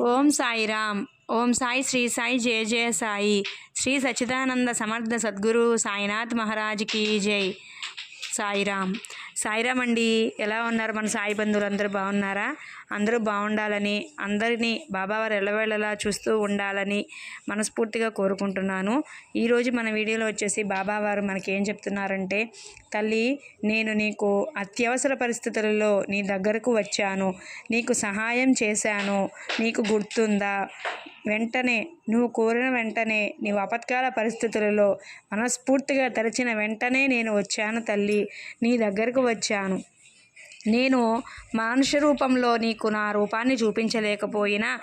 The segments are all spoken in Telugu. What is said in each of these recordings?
ఓం సాయిరామ్. ఓం సాయి శ్రీ సాయి జయ జయ సాయి. శ్రీ సచ్చిదానంద సమర్థ సద్గురు సాయినాథ్ మహారాజ్కి జై. సాయిరామ్. సాయిరామ్ అండి ఎలా ఉన్నారు మన సాయి బంధువులు అందరూ బాగున్నారా? అందరూ బాగుండాలని అందరినీ బాబావారు ఎల్లవేళలా చూస్తూ ఉండాలని మనస్ఫూర్తిగా కోరుకుంటున్నాను. ఈరోజు మన వీడియోలో వచ్చేసి బాబావారు మనకి ఏం చెప్తున్నారంటే తల్లి నేను నీకు అత్యవసర పరిస్థితులలో నీ దగ్గరకు వచ్చాను. నీకు సహాయం చేశాను. నీకు గుర్తుందా? వెంటనే నువ్వు కోరిన వెంటనే నీవు అపత్కాల పరిస్థితులలో మనస్ఫూర్తిగా తెరిచిన వెంటనే నేను వచ్చాను తల్లి. నీ దగ్గరకు వచ్చాను. నేను మానుష రూపంలో నీకు నా రూపాన్ని చూపించలేకపోయినా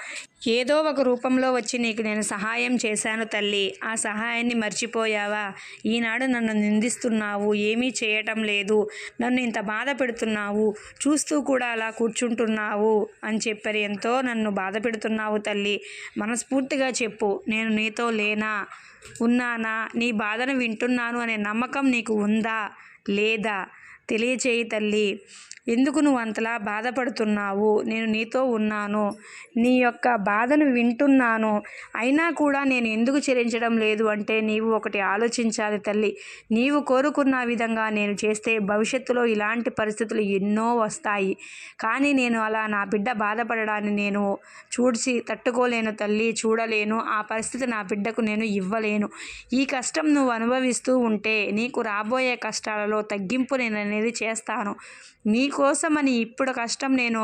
ఏదో ఒక రూపంలో వచ్చి నీకు నేను సహాయం చేశాను తల్లి. ఆ సహాయాన్ని మర్చిపోయావా? ఈనాడు నన్ను నిందిస్తున్నావు. ఏమీ చేయటం లేదు. నన్ను ఇంత బాధ పెడుతున్నావు. చూస్తూ కూడా అలా కూర్చుంటున్నావు అని చెప్పారు ఎంతో నన్ను బాధ పెడుతున్నావు తల్లి. మనస్ఫూర్తిగా చెప్పు. నేను నీతో లేనా? ఉన్నానా? నీ బాధను వింటున్నాను అనే నమ్మకం నీకు ఉందా? లేదా? తెలియచేయి తల్లి. ఎందుకు నువ్వు అంతలా బాధపడుతున్నావు? నేను నీతో ఉన్నాను. నీ యొక్క బాధను వింటున్నాను. అయినా కూడా నేను ఎందుకు చెల్లించడం లేదు అంటే నీవు ఒకటి ఆలోచించాలి తల్లి. నీవు కోరుకున్న విధంగా నేను చేస్తే భవిష్యత్తులో ఇలాంటి పరిస్థితులు ఎన్నో వస్తాయి. కానీ నేను అలా నా బిడ్డ బాధపడడాన్ని నేను చూసి తట్టుకోలేను తల్లి చూడలేను. ఆ పరిస్థితి నా బిడ్డకు నేను ఇవ్వలేను. ఈ కష్టం నువ్వు అనుభవిస్తూ ఉంటే నీకు రాబోయే కష్టాలలో తగ్గింపు నేను అనేది చేస్తాను. నీకోసమని ఇప్పుడు కష్టం నేను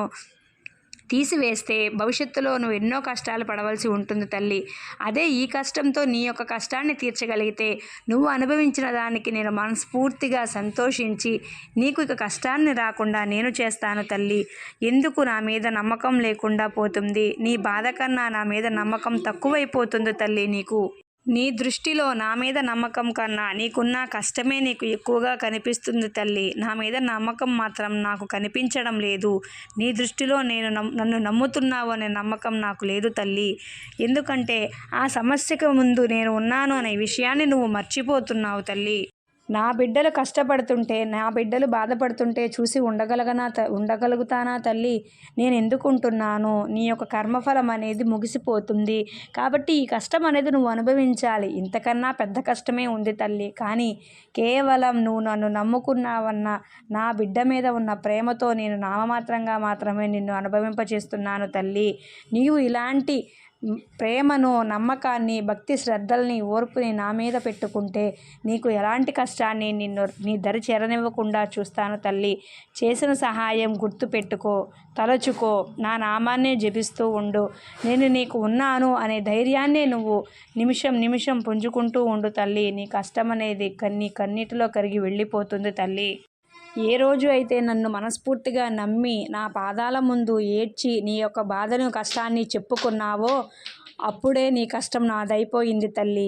తీసివేస్తే భవిష్యత్తులో నువ్వు ఎన్నో కష్టాలు పడవలసి ఉంటుంది తల్లి. అదే ఈ కష్టంతో నీ యొక్క కష్టాన్ని తీర్చగలిగితే నువ్వు అనుభవించిన దానికి నేను మనస్ఫూర్తిగా సంతోషించి నీకు ఇక కష్టాన్ని రాకుండా నేను చేస్తాను తల్లి. ఎందుకు నా మీద నమ్మకం లేకుండా పోతుంది? నీ బాధ కన్నా నా మీద నమ్మకం తక్కువైపోతుంది తల్లి నీకు. నీ దృష్టిలో నా మీద నమ్మకం కన్నా నీకున్న కష్టమే నీకు ఎక్కువగా కనిపిస్తుంది తల్లి. నా మీద నమ్మకం మాత్రం నాకు కనిపించడం లేదు. నీ దృష్టిలో నేను నన్ను నమ్ముతున్నావు అనే నమ్మకం నాకు లేదు తల్లి. ఎందుకంటే ఆ సమస్యకు ముందు నేను ఉన్నాను అనే విషయాన్ని నువ్వు మర్చిపోతున్నావు తల్లి. నా బిడ్డలు కష్టపడుతుంటే నా బిడ్డలు బాధపడుతుంటే చూసి ఉండగలగనా త ఉండగలుగుతానా తల్లి? నేను ఎందుకుంటున్నాను నీ యొక్క కర్మఫలం అనేది ముగిసిపోతుంది. కాబట్టి ఈ కష్టం అనేది నువ్వు అనుభవించాలి. ఇంతకన్నా పెద్ద కష్టమే ఉంది తల్లి. కానీ కేవలం నువ్వు నన్ను నమ్ముకున్నావన్న నా బిడ్డ మీద ఉన్న ప్రేమతో నేను నామమాత్రంగా మాత్రమే నిన్ను అనుభవింపచేస్తున్నాను తల్లి. నీవు ఇలాంటి ప్రేమను నమ్మకాన్ని భక్తి శ్రద్ధల్ని ఓర్పుని నా మీద పెట్టుకుంటే నీకు ఎలాంటి కష్టాన్ని నిన్ను నీ దరి చేరనివ్వకుండా చూస్తాను తల్లి. చేసిన సహాయం గుర్తుపెట్టుకో తలచుకో నా నామాన్నే జపిస్తూ ఉండు. నేను నీకు ఉన్నాను అనే ధైర్యాన్నే నువ్వు నిమిషం నిమిషం పుంజుకుంటూ ఉండు తల్లి. నీ కష్టం అనేది కన్ని కన్నీటిలో కరిగి వెళ్ళిపోతుంది తల్లి. ఏ రోజు అయితే నన్ను మనస్ఫూర్తిగా నమ్మి నా పాదాల ముందు ఏడ్చి నీ యొక్క బాధను కష్టాన్ని చెప్పుకున్నావో అప్పుడే నీ కష్టం నాదైపోయింది తల్లి.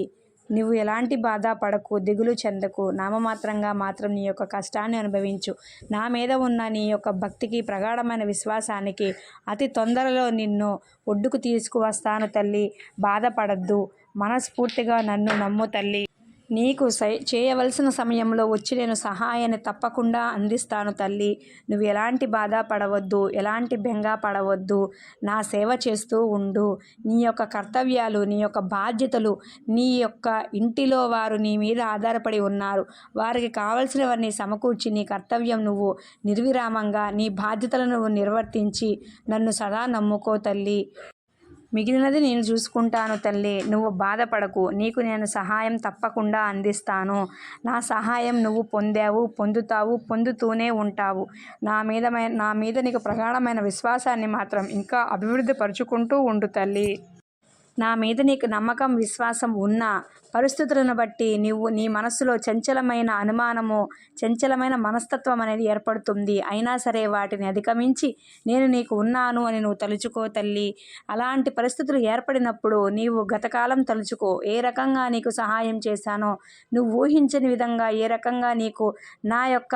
నువ్వు ఎలాంటి బాధ పడకు దిగులు చెందకు. నామమాత్రంగా మాత్రం నీ యొక్క కష్టాన్ని అనుభవించు. నా మీద ఉన్న నీ యొక్క భక్తికి ప్రగాఢమైన విశ్వాసానికి అతి తొందరలో నిన్ను ఒడ్డుకు తీసుకువస్తాను తల్లి. బాధపడద్దు. మనస్ఫూర్తిగా నన్ను నమ్ము తల్లి. నీకు సై చేయవలసిన సమయంలో వచ్చి నేను సహాయాన్ని తప్పకుండా అందిస్తాను తల్లి. నువ్వు ఎలాంటి బాధ పడవద్దు ఎలాంటి బెంగ పడవద్దు. నా సేవ చేస్తూ ఉండు. నీ యొక్క కర్తవ్యాలు నీ యొక్క బాధ్యతలు నీ యొక్క ఇంటిలో వారు నీ మీద ఆధారపడి ఉన్నారు. వారికి కావలసినవన్నీ సమకూర్చి నీ కర్తవ్యం నువ్వు నిర్విరామంగా నీ బాధ్యతలను నువ్వు నిర్వర్తించి నన్ను సదా నమ్ముకో తల్లి. మిగిలినది నేను చూసుకుంటాను తల్లి. నువ్వు బాధపడకు. నీకు నేను సహాయం తప్పకుండా అందిస్తాను. నా సహాయం నువ్వు పొందావు పొందుతావు పొందుతూనే ఉంటావు. నా మీద నా మీద నీకు ప్రగాఢమైన విశ్వాసాన్ని మాత్రం ఇంకా అభివృద్ధి పరుచుకుంటూ ఉండు తల్లి. నా మీద నీకు నమ్మకం విశ్వాసం ఉన్నా పరిస్థితులను బట్టి నీవు నీ మనస్సులో చంచలమైన అనుమానము చంచలమైన మనస్తత్వం అనేది ఏర్పడుతుంది. అయినా సరే వాటిని అధిగమించి నేను నీకు ఉన్నాను అని నువ్వు తలుచుకో తల్లి. అలాంటి పరిస్థితులు ఏర్పడినప్పుడు నీవు గతకాలం తలుచుకో. ఏ రకంగా నీకు సహాయం చేశానో నువ్వు ఊహించని విధంగా ఏ రకంగా నీకు నా యొక్క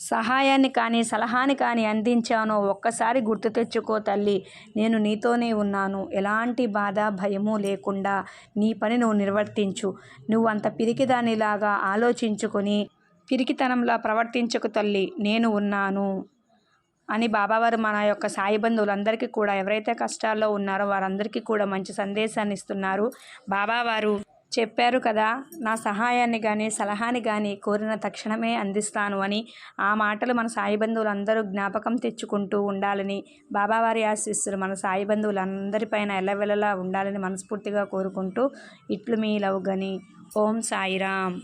సహాయాన్ని కానీ సలహాని కానీ అందించానో ఒక్కసారి గుర్తు తెచ్చుకో తల్లి. నేను నీతోనే ఉన్నాను. ఎలాంటి బాధ భయము లేకుండా నీ పని నువ్వు నిర్వర్తించు. నువ్వు అంత పిరికిదానిలాగా ఆలోచించుకొని పిరికితనంలా ప్రవర్తించకు తల్లి. నేను ఉన్నాను అని బాబావారు మన యొక్క సాయి బంధువులందరికీ కూడా ఎవరైతే కష్టాల్లో ఉన్నారో వారందరికీ కూడా మంచి సందేశాన్ని ఇస్తున్నారు. బాబావారు చెప్పారు కదా నా సహాయాన్ని కానీ సలహాని కానీ కోరిన తక్షణమే అందిస్తాను అని ఆ మాటలు మన సాయి బంధువులందరూ జ్ఞాపకం తెచ్చుకుంటూ ఉండాలని బాబావారి ఆశీస్సులు మన సాయి బంధువులందరిపైన ఎల్లవెల్లలా ఉండాలని మనస్ఫూర్తిగా కోరుకుంటూ ఇట్లు మీ లవ్ గని. ఓం సాయిరామ్.